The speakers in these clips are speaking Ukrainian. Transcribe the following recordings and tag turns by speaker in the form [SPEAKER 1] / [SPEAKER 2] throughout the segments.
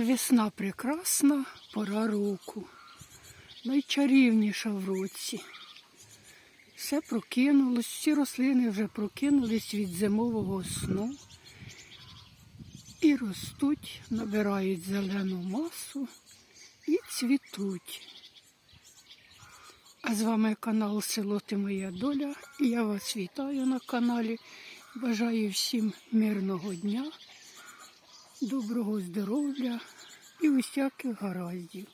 [SPEAKER 1] Весна прекрасна, пора року. Найчарівніша в році. Все прокинулось, всі рослини вже прокинулись від зимового сну і ростуть, набирають зелену масу і цвітуть. А з вами канал Село Ти Моя Доля. Я вас вітаю на каналі. Бажаю всім мирного дня, доброго здоров'я і усяких гараздів.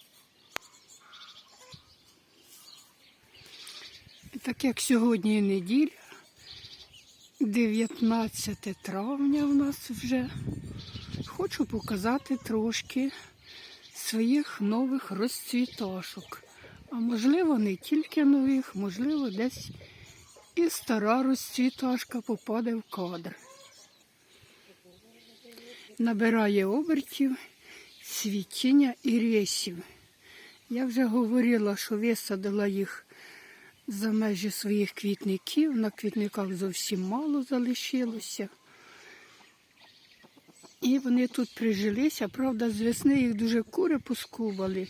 [SPEAKER 1] Так як сьогодні неділя, 19 травня в нас вже, хочу показати трошки своїх нових розцвіташок. А можливо, не тільки нових, можливо, десь і стара розцвіташка попаде в кадр. Набирає обертів цвітіння ірисів. Я вже говорила, що висадила їх за межі своїх квітників. На квітниках зовсім мало залишилося. І вони тут прижилися. Правда, з весни їх дуже кури поскубали,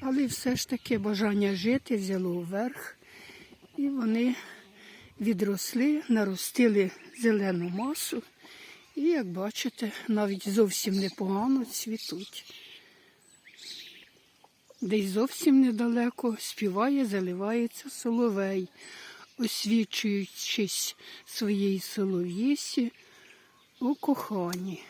[SPEAKER 1] але все ж таки бажання жити взяло вверх. І вони відросли, наростили зелену масу. І, як бачите, навіть зовсім непогано цвітуть. Десь зовсім недалеко співає, заливається соловей, освічуючись своєї солов'їсі у коханні.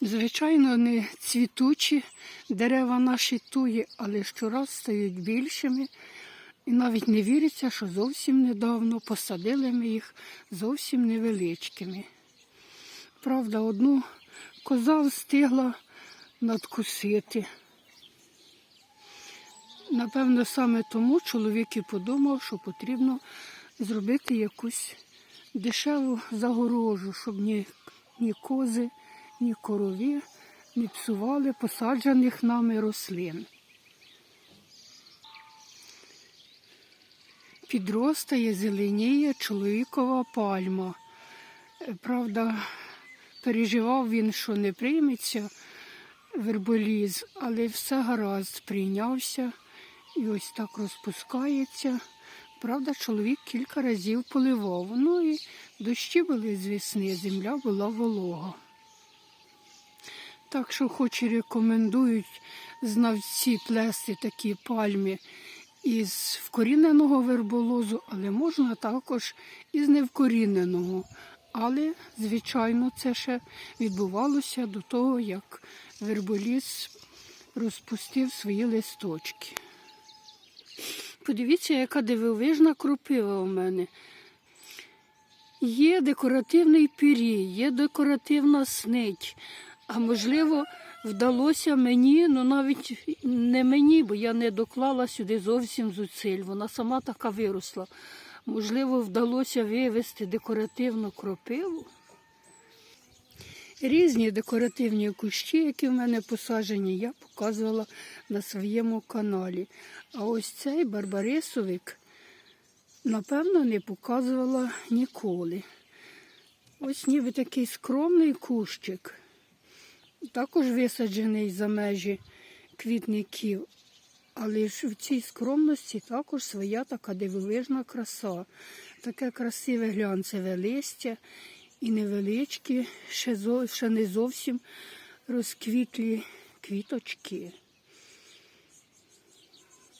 [SPEAKER 1] Звичайно, не цвітучі дерева наші туї, але щораз стають більшими. І навіть не віриться, що зовсім недавно посадили ми їх зовсім невеличкими. Правда, одну коза встигла надкусити. Напевно, саме тому чоловік і подумав, що потрібно зробити якусь дешеву загорожу, щоб ні, ні кози, ні корові не псували посаджених нами рослин. Підростає, зеленіє чоловікова пальма. Е, Правда, переживав він, що не прийметься верболіз, але все гаразд прийнявся і ось так розпускається. Правда, чоловік кілька разів поливав. Ну і дощі були з весни, земля була волога. Так що, хоч і рекомендують знавці плести такі пальми із вкоріненого верболозу, але можна також із невкоріненого. Але, звичайно, це ще відбувалося до того, як верболіз розпустив свої листочки. Подивіться, яка дивовижна кропива у мене. Є декоративний пірій, є декоративна снить. А можливо, вдалося мені, ну навіть не мені, бо я не доклала сюди зовсім зусиль. Вона сама така виросла. Можливо, вдалося вивести декоративну кропиву. Різні декоративні кущі, які в мене посаджені, я показувала на своєму каналі. А ось цей барбарисовик, напевно, не показувала ніколи. Ось ніби такий скромний кущик, також висаджений за межі квітників. Але ж в цій скромності також своя така дивовижна краса. Таке красиве глянцеве листя і невеличкі, ще, зо- ще не зовсім розквітлі квіточки.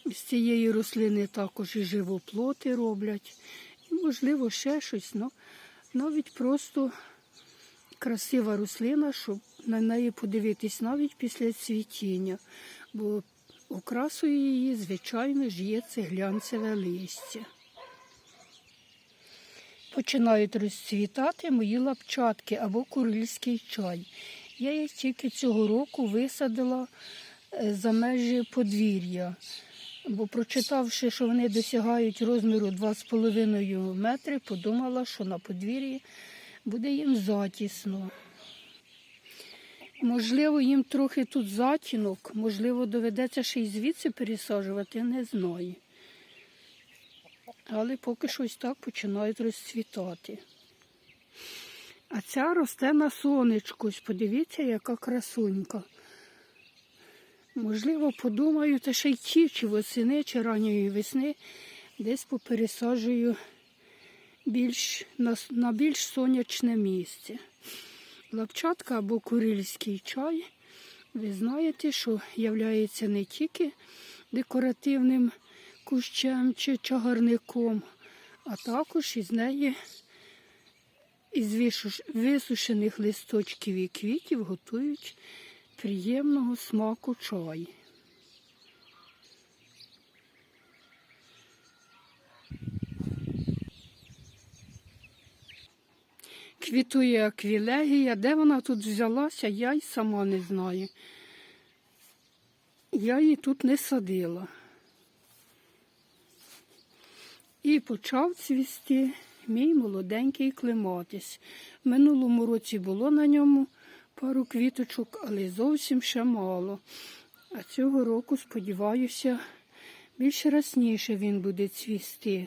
[SPEAKER 1] З цієї рослини також і живоплоти роблять. І, можливо, ще щось. Ну, навіть просто красива рослина, щоб на неї подивитись навіть після цвітіння. Бо окрасою її, звичайно ж, є це глянцеве листя. Починають розцвітати мої лапчатки або курильський чай. Я їх тільки цього року висадила е, за межі подвір'я. Бо прочитавши, що вони досягають розміру 2,5 метри, подумала, що на подвір'ї буде їм затісно. Можливо, їм трохи тут затінок, можливо, доведеться ще й звідси пересаджувати, не знаю. Але поки що ось так починають розцвітати. А ця росте на сонечку. Подивіться, яка красунька. Можливо, подумаю, та ще й ті, чи восени, чи ранньої весни десь попересаджую більш, на, на більш сонячне місце. Лапчатка або курильський чай. Ви знаєте, що є не тільки декоративним кущем чи чагарником, а також із неї із висушених листочків і квітів готують приємного смаку чай. Квітує аквілегія. Де вона тут взялася, я й сама не знаю. Я її тут не садила. І почав цвісти мій молоденький клематис. В минулому році було на ньому пару квіточок, але зовсім ще мало. А цього року, сподіваюся, більш рясніше він буде цвісти.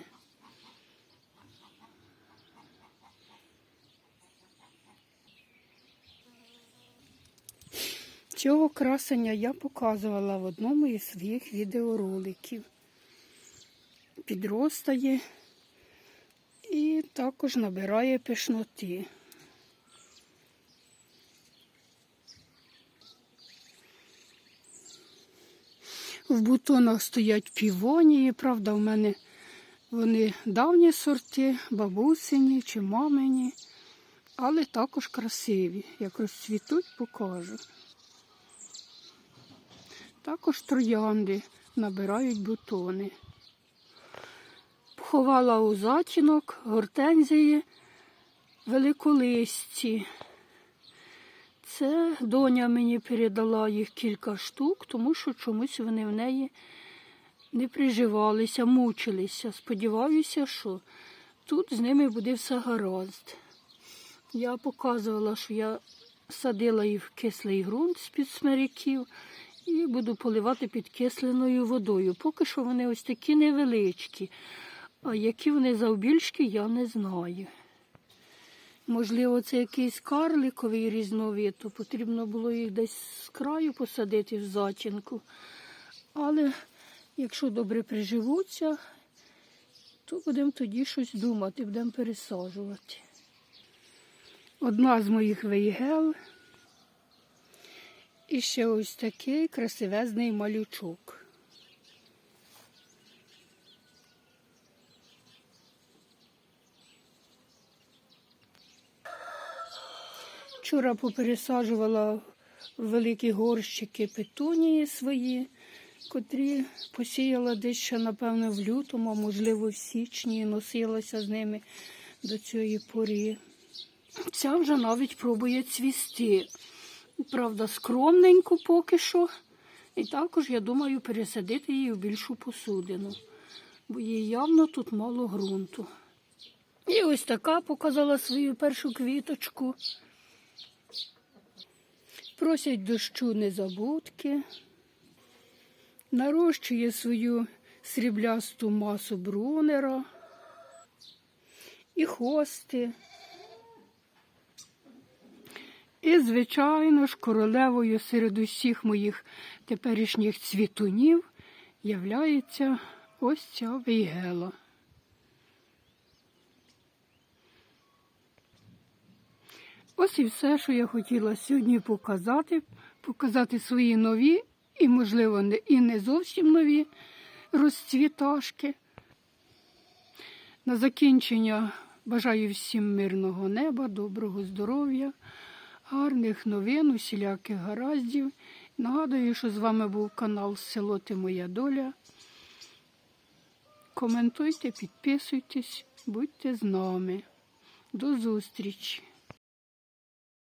[SPEAKER 1] Цього красення я показувала в одному із своїх відеороликів. Підростає і також набирає пишноти. В бутонах стоять півонії, правда, в мене вони давні сорти, бабусині чи мамині, але також красиві. Як розцвітуть, покажу. Також троянди набирають бутони. Поховала у затінок гортензії великолисті. Це доня мені передала їх кілька штук, тому що чомусь вони в неї не приживалися, мучилися. Сподіваюся, що тут з ними буде все гаразд. Я показувала, що я садила їх в кислий ґрунт з-під смиряків і буду поливати підкисленою водою. Поки що вони ось такі невеличкі, а які вони завбільшки, я не знаю. Можливо, це якийсь карликовий різновид, то потрібно було їх десь з краю посадити в затінку. Але якщо добре приживуться, то будемо тоді щось думати, будемо пересаджувати. Одна з моїх вейгел. І ще ось такий красивезний малючок. Вчора попересаджувала великі горщики петунії свої, котрі посіяла десь ще, напевно, в лютому, а можливо, в січні, носилася з ними до цієї пори. Ця вже навіть пробує цвісти. Правда, скромненько поки що. І також, я думаю, пересадити її в більшу посудину, бо їй явно тут мало ґрунту. І ось така показала свою першу квіточку. Просять дощу незабудки. Нарощує свою сріблясту масу брунера і хости. І, звичайно ж, королевою серед усіх моїх теперішніх цвітунів являється ось ця вейгела. Ось і все, що я хотіла сьогодні показати, показати свої нові і, можливо, і не зовсім нові розцвіташки. На закінчення бажаю всім мирного неба, доброго здоров'я, гарних новин, усіляких гараздів. Нагадую, що з вами був канал Село Ти Моя Доля. Коментуйте, підписуйтесь, будьте з нами. До зустрічі!